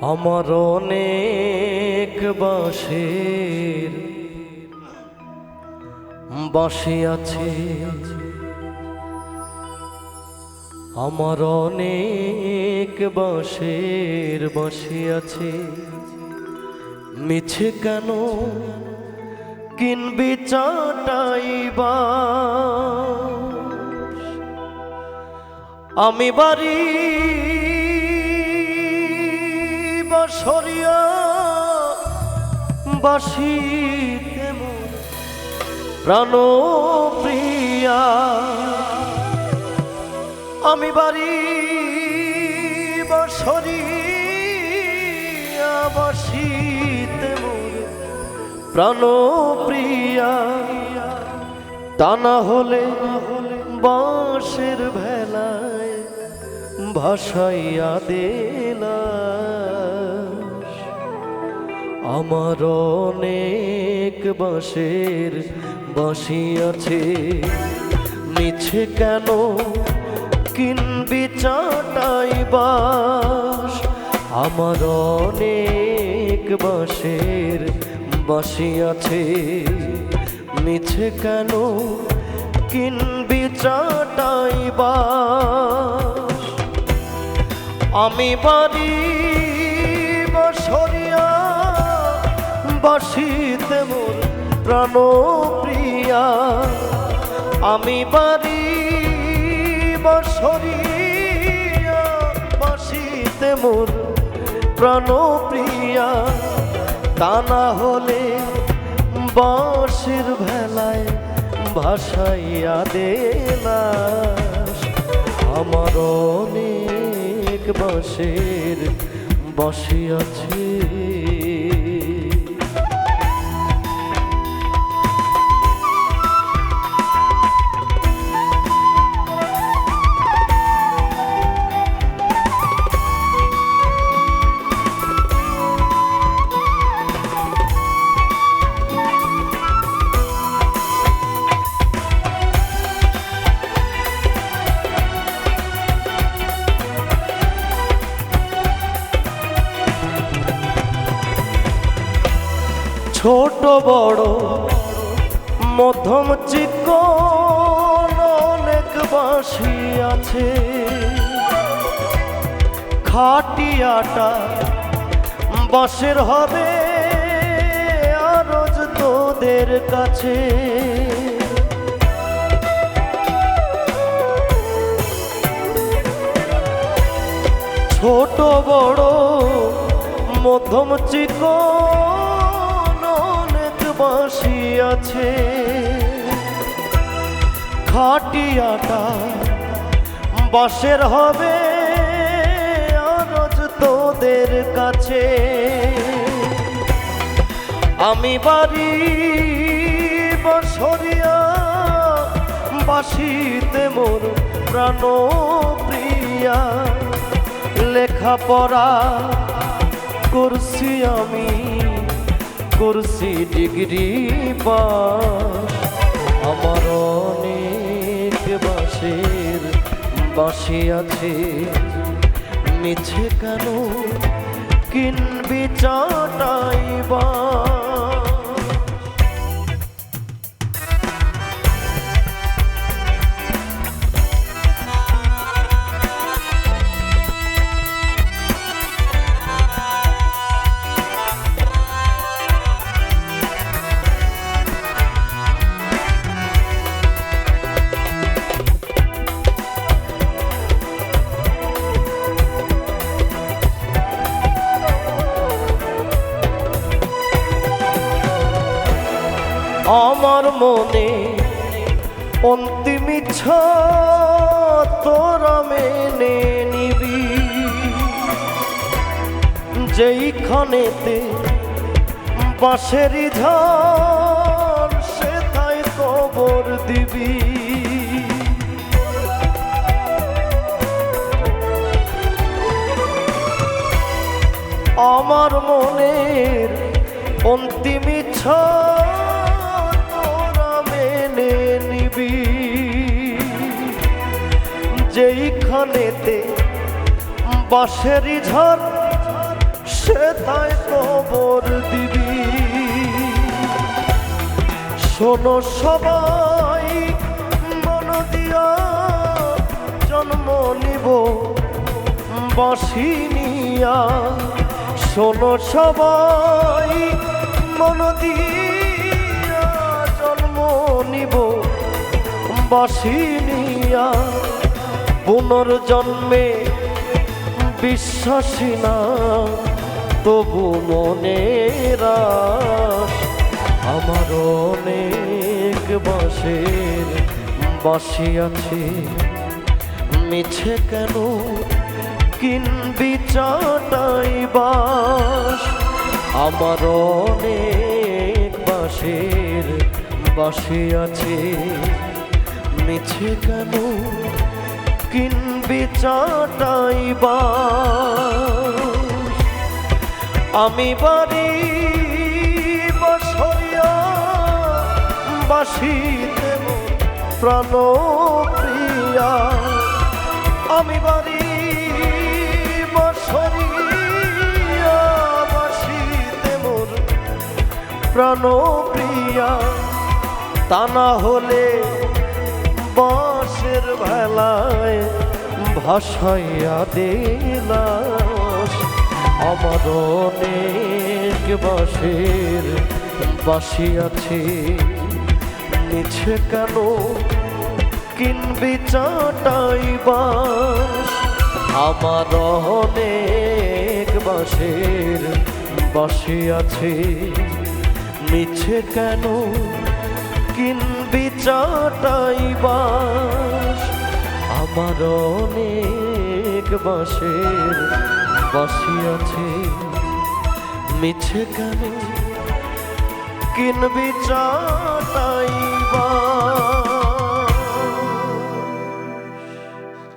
আমার অনেক বাঁশের বাঁশি আছে। আমার অনেক বাঁশের বাঁশি আছে। মিছে কেন কিনবি চাটাইবা আমি বাড়ি বাসরিয়া বাসি তেমন প্রাণ প্রিয়া আমি বাড়ি বাসরিয়া বাসি তেমন প্রাণ প্রিয়া তা না হলে বাঁশের ভেলায় ভাসাইয়া দিলা আমার অনেক বাঁশের বাঁশি আছে। মিছে কেন কিনবি চাটাই বাস আমার অনেক বাঁশের বাঁশি আছে। মিছে কেন কিনবি চাটাই বাস আমি বাড়ি বাসিতে মোর প্রাণ প্রিয়া আমি বাড়ি বসরিয়া, বাসিতে মোর প্রাণ প্রিয়া তা না হলে বাঁশির ভেলায় ভাসাইয়া দেলাস আমার অনেক বাঁশের বাঁশি আছে। ছোট বড়, মধ্যম চিকন অনেক বাঁশি আছে। খাটিয়াটা বাঁশের হবে আরজ তোদের কাছে। ছোট বড়, মধ্যম চিকন অনেক আছে। খাটিয়াটা বাঁশের হবে আরজ তোদের কাছে। আমি বাড়ি বসরিয়া বাসিতে মোর প্রাণ প্রিয়া। লেখাপড়া করছি আমি। করছি ডিগ্রি পাস। আমার অনেক বাসের বাসি আছে। নিচে কেন কিনবি চাটাইবা আমার মনে অন্তিম ইচ্ছা তোরা মেনে নিবি। যেইখানেতে বাঁশেরই ঝড় সে তাই কবর দিবি। আমার মনের অন্তিম ইচ্ছা যেইখানেতে বাঁশেরই ঝড়, সে তাই কবর দিবি। শোনো সবাই, মন দিয়া জন্ম নিব বাসিনিয়া শোনো সবাই, মন দিয়া জন্ম নিব বাসিনিয়া পুনর্জন্মে বিশ্বাসী না, তবু মনের আমার অনেক বাসের বাসি আছে। মিছে কেন কিনবি চাটাই বাস আমার অনেক বাসের বাসি আছে। মিছে কেন কিনবি চাটাই বাস। আমি বাড়ি বসরিয়া বাসিতে প্রাণ প্রিয়া আমি বাড়ি বসরিয়া বাসিতে মোর প্রাণ প্রিয়া তা না হলে বাঁশের ভেলায় ভাসাইয়া দিলাস। আমার অনেক বাঁশের বাসি আছে। নিছে কেন কিনবি চাটাই বাস আমার অনেক বাঁশের বাসি আছে। নিছে কেন কিনবি চাটাই বাস। আমার অনেক বসে বাসি আছে। মিছে কেন কিনবি চাটাই